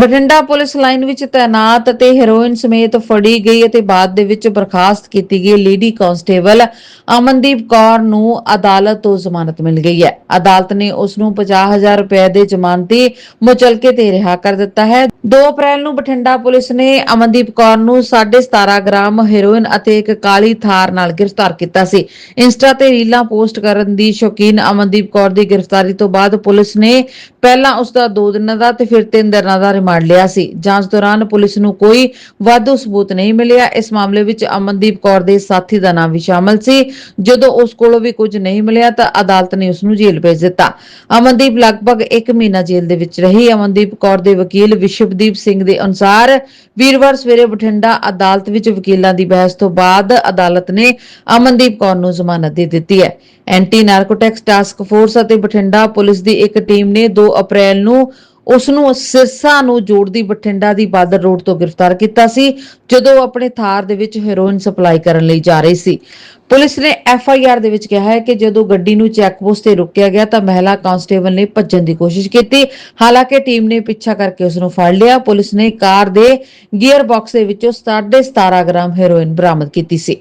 Bathinda police line ਵਿੱਚ ਤੈਨਾਤ ਅਤੇ ਹੈਰੋਇਨ ਸਮੇਤ ਫੜੀ ਗਈ ਅਤੇ ਬਾਅਦ ਦੇ ਵਿੱਚ ਬਰਖਾਸਤ ਕੀਤੀ ਗਈ। ਲੇਡੀ ਕਾਂਸਟੇਬਲ ਅਮਨਦੀਪ ਕੌਰ ਨੂੰ ਅਦਾਲਤ ਤੋਂ ਜ਼ਮਾਨਤ ਮਿਲ ਗਈ ਹੈ। ਅਦਾਲਤ ਨੇ ਉਸ ਨੂੰ 50000 ਰੁਪਏ ਦੇ ਜ਼ਮਾਨਤੀ ਮੁਚਲਕੇ ਤੇ ਰਿਹਾ ਕਰ ਦਿੱਤਾ ਹੈ। 2 ਅਪ੍ਰੈਲ ਨੂੰ ਬਠਿੰਡਾ ਪੁਲਿਸ ਨੇ ਅਮਨਦੀਪ ਕੌਰ ਨੂੰ 17.5 ਗ੍ਰਾਮ ਹੈਰੋਇਨ ਅਤੇ ਇੱਕ ਕਾਲੀ ਥਾਰ ਨਾਲ ਗ੍ਰਿਫਤਾਰ ਕੀਤਾ ਸੀ। ਇੰਸਟਾ ਤੇ ਰੀਲਾਂ ਪੋਸਟ ਕਰਨ ਦੀ ਸ਼ੌਕੀਨ ਅਮਨਦੀਪ ਕੌਰ ਦੀ ਗ੍ਰਿਫਤਾਰੀ ਤੋਂ ਬਾਅਦ ਪੁਲਿਸ ਨੇ ਪਹਿਲਾਂ ਉਸ ਦਾ 2 ਦਿਨਾਂ ਦਾ ਤੇ ਫਿਰ 3 ਦਿਨਾਂ ਦਾ ਰਿਮਾਂਡ ਲਿਆ ਸੀ। ਜਾਂਚ ਦੌਰਾਨ ਪੁਲਿਸ ਨੂੰ ਕੋਈ ਵਾਧੂ ਸਬੂਤ ਨਹੀਂ ਮਿਲਿਆ। ਇਸ ਮਾਮਲੇ ਵਿੱਚ ਅਮਨਦੀਪ ਕੌਰ ਦੇ ਸਾਥੀ ਦਾ ਨਾਮ ਵੀ ਸ਼ਾਮਲ ਸੀ। ਜਦੋਂ ਉਸ ਕੋਲੋਂ ਵੀ ਕੁਝ ਨਹੀਂ ਮਿਲਿਆ ਤਾਂ ਅਦਾਲਤ ਨੇ ਉਸ ਨੂੰ ਜੇਲ੍ਹ ਭੇਜ ਦਿੱਤਾ। ਅਮਨਦੀਪ ਲਗਭਗ 1 ਮਹੀਨਾ ਜੇਲ੍ਹ ਦੇ ਵਿੱਚ ਰਹੀ। ਅਮਨਦੀਪ ਕੌਰ ਦੇ ਵਕੀਲ ਵਿਸ਼ਵਦੀਪ ਸਿੰਘ ਦੇ ਅਨੁਸਾਰ ਵੀਰਵਾਰ ਸਵੇਰੇ ਬਠਿੰਡਾ ਅਦਾਲਤ ਵਿੱਚ ਵਕੀਲਾਂ ਦੀ ਬਹਿਸ ਤੋਂ ਬਾਅਦ ਅਦਾਲਤ ਨੇ ਅਮਨਦੀਪ ਕੌਰ ਨੂੰ ਜ਼ਮਾਨਤ ਦੇ ਦਿੱਤੀ ਹੈ। ਐਂਟੀ ਨਾਰਕੋਟਿਕਸ ਟਾਸਕ ਫੋਰਸ ਅਤੇ ਬਠਿੰਡਾ ਪੁਲਿਸ ਦੀ ਇੱਕ ਟੀਮ ਨੇ 2 ਅਪ੍ਰੈਲ ਨੂੰ ਉਸ ਨੂੰ ਸਿਰਸਾ ਨੂੰ ਜੋੜਦੀ ਬਠਿੰਡਾ ਦੀ ਬਾਦਰ ਰੋਡ ਤੋਂ ਗ੍ਰਿਫਤਾਰ ਕੀਤਾ ਸੀ, ਜਦੋਂ ਆਪਣੇ ਥਾਰ ਦੇ ਵਿੱਚ ਹੈਰੋਇਨ ਸਪਲਾਈ ਕਰਨ ਲਈ ਜਾ ਰਹੀ ਸੀ। ਪੁਲਿਸ ਨੇ ਐਫ ਆਈ ਆਰ ਦੇ ਵਿੱਚ ਕਿਹਾ ਹੈ ਕਿ ਜਦੋਂ ਗੱਡੀ ਨੂੰ ਚੈੱਕ ਪੋਸਟ ਤੇ ਰੋਕਿਆ ਗਿਆ ਤਾਂ ਮਹਿਲਾ ਕਾਂਸਟੇਬਲ ਨੇ ਭੱਜਣ ਦੀ ਕੋਸ਼ਿਸ਼ ਕੀਤੀ। ਹਾਲਾਂਕਿ ਟੀਮ ਨੇ ਪਿੱਛਾ ਕਰਕੇ ਉਸ ਨੂੰ ਫੜ ਲਿਆ। ਪੁਲਿਸ ਨੇ ਕਾਰ ਦੇ ਗੀਅਰ ਬਾਕਸ ਦੇ ਵਿੱਚੋਂ 17.5 ਗ੍ਰਾਮ ਹੈਰੋਇਨ ਬਰਾਮਦ ਕੀਤੀ ਸੀ।